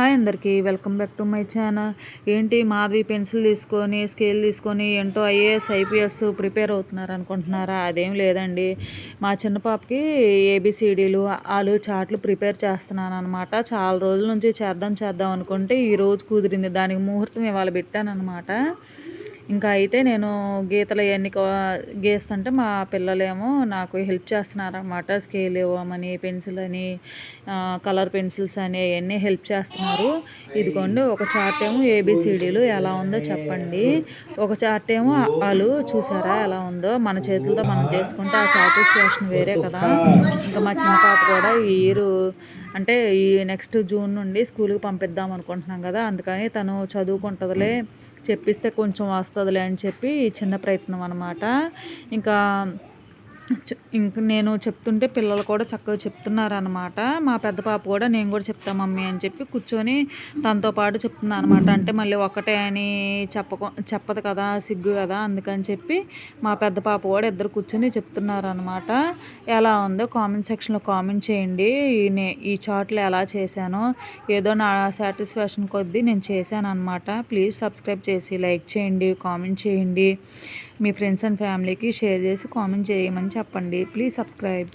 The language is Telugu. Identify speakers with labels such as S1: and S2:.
S1: హాయ్ అందరికీ welcome back to my channel. ఏంటి మాది పెన్సిల్ తీసుకొని స్కేల్ తీసుకొని ఏంటో ఐఏఎస్ ఐపీఎస్ ప్రిపేర్ అవుతున్నారు అనుకుంటున్నారా? అదేం లేదండి. మా చిన్న పాపకి ఏబిసిడీలు ఆలు చాట్లు ప్రిపేర్ చేస్తున్నాను అనమాట చాలా రోజుల నుంచి చేద్దాం చేద్దాం అనుకుంటే ఈ రోజు కుదిరింది. దానికి ముహూర్తం ఇవాళ పెట్టాను అనమాట ఇంకా అయితే నేను గీతలు అవన్నీ గీస్తుంటే మా పిల్లలేమో నాకు హెల్ప్ చేస్తున్నారన్నమాట. స్కేల్ ఇవ్వమని పెన్సిల్ అని కలర్ పెన్సిల్స్ అని అవన్నీ హెల్ప్ చేస్తున్నారు. ఇదిగోండి ఒక చార్ట్ ఏమో ఏబిసిడీలు ఎలా ఉందో చెప్పండి. ఒక చార్ట్ ఏమో వాళ్ళు చూసారా ఎలా ఉందో? మన చేతులతో మనం చేసుకుంటే ఆ సాటిస్ఫాక్షన్ వేరే కదా. ఇంకా మా చిన్న పాప కూడా ఈ ఇయర్ అంటే ఈ నెక్స్ట్ జూన్ నుండి స్కూల్కి పంపిద్దాం అనుకుంటున్నాం కదా అందుకని తను చదువుకుంటుందిలే చెప్పిస్తే కొంచెం వస్తుందిలే అని చెప్పి చిన్న ప్రయత్నం అనమాట ఇంకా ఇంక నేను చెప్తుంటే పిల్లలు కూడా చక్కగా చెప్తున్నారు అనమాట మా పెద్ద పాప కూడా నేను కూడా చెప్తా మమ్మీ అని చెప్పి కూర్చొని తనతో పాటు చెప్తున్నా అనమాట అంటే మళ్ళీ ఒకటే అని చెప్పక చెప్పదు కదా సిగ్గు కదా అందుకని చెప్పి మా పెద్ద పాప కూడా ఇద్దరు కూర్చొని చెప్తున్నారు అనమాట ఎలా ఉందో కామెంట్ సెక్షన్లో కామెంట్ చేయండి. ఈ చాట్లు ఎలా చేశానో. ఏదో నా సాటిస్ఫాక్షన్ కొద్దీ నేను చేశాను అనమాట ప్లీజ్ సబ్స్క్రైబ్ చేసి లైక్ చేయండి కామెంట్ చేయండి. మీ ఫ్రెండ్స్ అండ్ ఫ్యామిలీకి షేర్ చేసి కామెంట్ చేయమని చెప్పండి. Please subscribe.